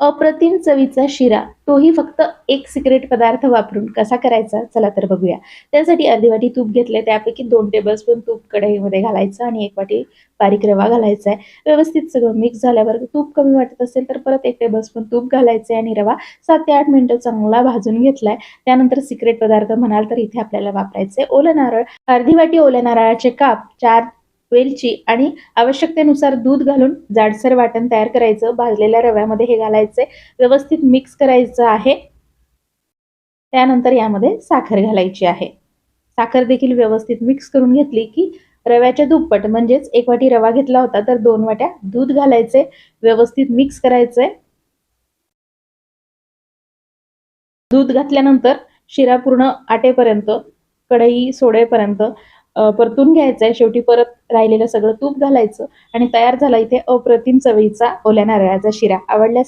अप्रतिम चवीचा शिरा. तोही फक्त एक सिक्रेट पदार्थ वापरून कसा करायचा? चला तर बघूया. त्यासाठी अर्धी वाटी तूप घेतले त्यापैकी दोन टेबलस्पून तूप कढईमध्ये घालायचं आणि एक वाटी बारीक रवा घालायचा आहे व्यवस्थित सगळं मिक्स झाल्यावर तूप कमी वाटत असेल तर परत एक टेबलस्पून तूप घालायचं आहे आणि रवा सात ते आठ मिनिटं चांगला भाजून घेतलाय. त्यानंतर सिक्रेट पदार्थ म्हणाल तर इथे आपल्याला वापरायचे ओलं नारळ. अर्धी वाटी ओल्या नारळाचे काप चार वेलची आणि आवश्यकतेनुसार दूध घालून जाडसर वाटण तयार करायचं. भाजलेल्या रव्यामध्ये हे घालायचे. व्यवस्थित मिक्स करायचं आहे. त्यानंतर यामध्ये साखर घालायची आहे. साखर देखील व्यवस्थित मिक्स करून घेतली की रव्याच्या दुप्पट म्हणजेच एक वाटी रवा घेतला होता तर दोन वाट्या दूध घालायचे. व्यवस्थित मिक्स करायचंय दूध घातल्यानंतर शिरा पूर्ण आटेपर्यंत कढई सोडेपर्यंत परतून घ्यायचं आहे शेवटी परत राहिलेलं सगळं तूप घालायचं आणि तयार झाला इथे अप्रतिम चवीचा ओल्या नारळाचा शिरा. आवडल्यास